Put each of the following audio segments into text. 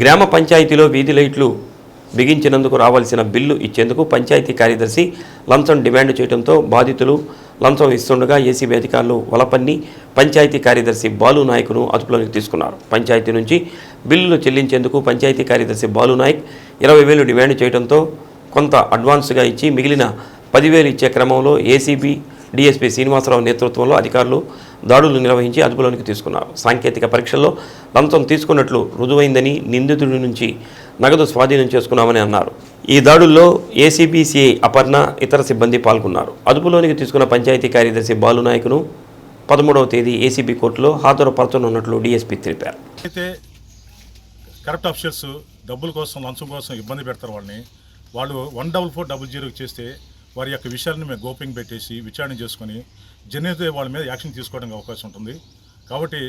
గ్రామ పంచాయతీలో వీధి లైట్లు బిగించినందుకు రావాల్సిన బిల్లు ఇచ్చేందుకు పంచాయతీ కార్యదర్శి లంచం డిమాండ్ చేయడంతో బాధితులు లంచం ఇస్తుండగా ఏసీబీ అధికారులు వలపన్ని పంచాయతీ కార్యదర్శి బాలు నాయక్ను అదుపులోకి తీసుకున్నారు. పంచాయతీ నుంచి బిల్లులు చెల్లించేందుకు పంచాయతీ కార్యదర్శి బాలు నాయక్ ఇరవై వేలు డిమాండ్ చేయడంతో కొంత అడ్వాన్స్గా ఇచ్చి మిగిలిన పదివేలు ఇచ్చే క్రమంలో ఏసీబీ డిఎస్పీ శ్రీనివాసరావు నేతృత్వంలో అధికారులు దాడులు నిర్వహించి అదుపులోనికి తీసుకున్నారు. సాంకేతిక పరీక్షల్లో లంచం తీసుకున్నట్లు రుజువైందని నిందితుడి నుంచి నగదు స్వాధీనం చేసుకున్నామని అన్నారు. ఈ దాడుల్లో ఏసీబీసీఐ అపర్ణ ఇతర సిబ్బంది పాల్గొన్నారు. అదుపులోనికి తీసుకున్న పంచాయతీ కార్యదర్శి బాలునాయకును పదమూడవ తేదీ ఏసీబీ కోర్టులో హాజరుపరచనున్నట్లు డీఎస్పీ తెలిపారు. అయితే కరెక్ట్ ఆఫీసర్స్ డబ్బుల కోసం లంచం కోసం ఇబ్బంది పెడతారు వాళ్ళని. వాళ్ళు one double four double zero చేస్తే వారి యొక్క విషయాలను మేము గోపింగ్ పెట్టేసి విచారణ చేసుకొని జనైతే వాళ్ళ మీద యాక్షన్ తీసుకోవడానికి అవకాశం ఉంటుంది. కాబట్టి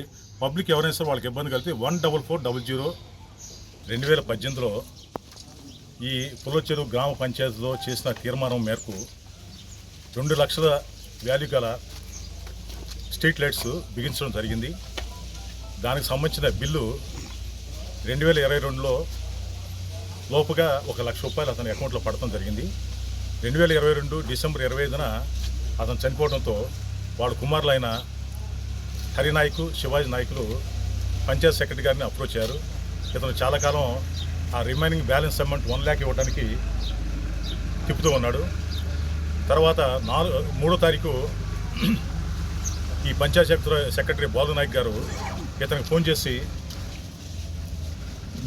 పబ్లిక్ ఎవరైనా సరే వాళ్ళకి ఇబ్బంది కలిగితే one double four double zero రెండు వేల పద్దెనిమిదిలో ఈ పులచెరు గ్రామ పంచాయతీలో చేసిన తీర్మానం మేరకు రెండు లక్షల వాల్యూ గల స్ట్రీట్ లైట్స్ బిగించడం జరిగింది. దానికి సంబంధించిన బిల్లు రెండు వేల ఇరవై రెండులో లోపుగా ఒక లక్ష రూపాయలు అతని అకౌంట్లో పడటం జరిగింది. రెండు వేల ఇరవై రెండు డిసెంబర్ ఇరవై ఐదున అతను చనిపోవడంతో వాడు కుమారులైన హరినాయకు శివాజీ నాయకులు పంచాయత్ సెక్రటరీ గారిని అప్రోచ్ అయ్యారు ఇతను చాలా కాలం ఆ remaining balance amount one lakh ఇవ్వడానికి తిప్పుతూ ఉన్నాడు. తర్వాత నాలుగు మూడో తారీఖు ఈ పంచాయత్ సెక్రటరీ సెక్రటరీ బాలు నాయక్ గారు ఇతనికి ఫోన్ చేసి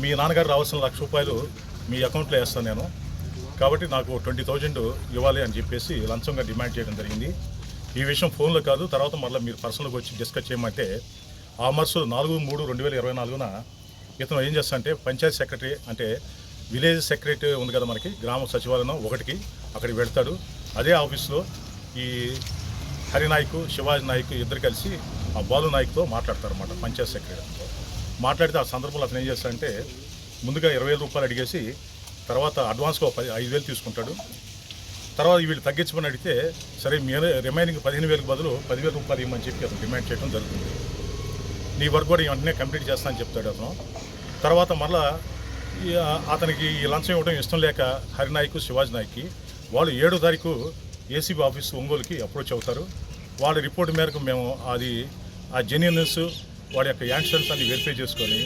మీ నాన్నగారు రావాల్సిన లక్ష రూపాయలు మీ అకౌంట్లో వేస్తాను నేను. కాబట్టి నాకు ట్వంటీ థౌజండ్ ఇవ్వాలి అని చెప్పేసి లంచంగా డిమాండ్ చేయడం జరిగింది. ఈ విషయం ఫోన్లో కాదు తర్వాత మళ్ళీ మీరు పర్సనల్గా వచ్చి డిస్కస్ చేయమంటే ఆ మరుసు నాలుగు మూడు రెండు వేల ఇరవై నాలుగున ఇతను ఏం చేస్తాడంటే పంచాయత్ సెక్రటరీ అంటే విలేజ్ సెక్రటరీ ఉంది కదా మనకి గ్రామ సచివాలయం ఒకటికి అక్కడికి వెళ్తాడు. అదే ఆఫీస్లో ఈ హరినాయక్ శివాజీ నాయక్ ఇద్దరు కలిసి ఆ బాలు నాయక్తో మాట్లాడతారు అన్నమాట పంచాయత్ సెక్రటరీతో మాట్లాడితే ఆ సందర్భంలో అతను ఏం చేస్తాడంటే ముందుగా ఇరవై రూపాయలు అడిగేసి తర్వాత అడ్వాన్స్గా ఒక పది ఐదు వేలు తీసుకుంటాడు. తర్వాత వీళ్ళు తగ్గించమని అడిగితే సరే మీ రిమైనింగ్ పదిహేను వేలకు బదులు పదివేల రూపాయలు ఇవ్వమని చెప్పి అతను డిమాండ్ చేయడం జరుగుతుంది. నీ వర్క్ కూడా ఈ వెంటనే కంప్లీట్ చేస్తానని చెప్తాడు అతను. తర్వాత మళ్ళా అతనికి ఈ లంచం ఇవ్వడం ఇష్టం లేక హరినాయక్ శివాజీ నాయక్కి వాళ్ళు ఏడో తారీఖు ఏసీబీ ఆఫీస్ ఒంగోలుకి అప్రోచ్ అవుతారు. వాళ్ళ రిపోర్ట్ మేరకు మేము అది ఆ జెన్యునెస్ వాడి యొక్క యాక్షన్స్ అన్ని వెరిఫై చేసుకొని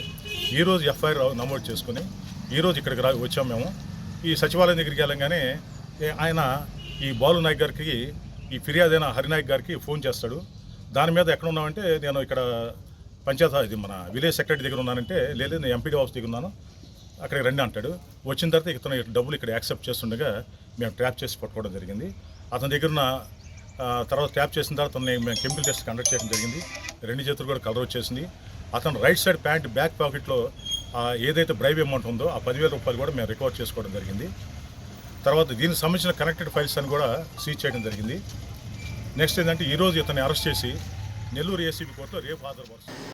ఈరోజు ఎఫ్ఐఆర్ నమోదు చేసుకొని ఈరోజు ఇక్కడికి రా వచ్చాం మేము. ఈ సచివాలయం దగ్గరికి వెళ్ళంగానే ఆయన ఈ బాలు నాయక్ గారికి ఈ ఫిర్యాదైన హరినాయక్ గారికి ఫోన్ చేస్తాడు. దాని మీద ఎక్కడ ఉన్నామంటే నేను ఇక్కడ పంచాయత్ ఇది మన విలేజ్ సెక్రటరీ దగ్గర ఉన్నానంటే లేదు నేను ఎంపీడీ ఆఫీస్ దగ్గర ఉన్నాను. అక్కడికి రండి అంటాడు. వచ్చిన తర్వాత ఇతను డబ్బులు ఇక్కడ యాక్సెప్ట్ చేస్తుండగా మేము ట్రాప్ చేసి పట్టుకోవడం జరిగింది. అతని దగ్గర ఉన్న తర్వాత ట్యాప్ చేసిన తర్వాత మేము కెమికల్ టెస్ట్ కండక్ట్ చేయడం జరిగింది. రెండు చేతులు కూడా కలర్ వచ్చేసింది. అతను రైట్ సైడ్ ప్యాంట్ బ్యాక్ పాకెట్లో ఏదైతే బ్రైవ్ అమౌంట్ ఉందో ఆ పదివేల రూపాయలు కూడా మేము రికవర్ చేసుకోవడం జరిగింది. తర్వాత దీనికి సంబంధించిన కనెక్టెడ్ ఫైల్స్ అని కూడా సీజ్ చేయడం జరిగింది. నెక్స్ట్ ఏంటంటే ఈరోజు ఇతన్ని అరెస్ట్ చేసి నెల్లూరు ఏసీబీ కోర్టులో రేపు హాజరుపరుస్తుంది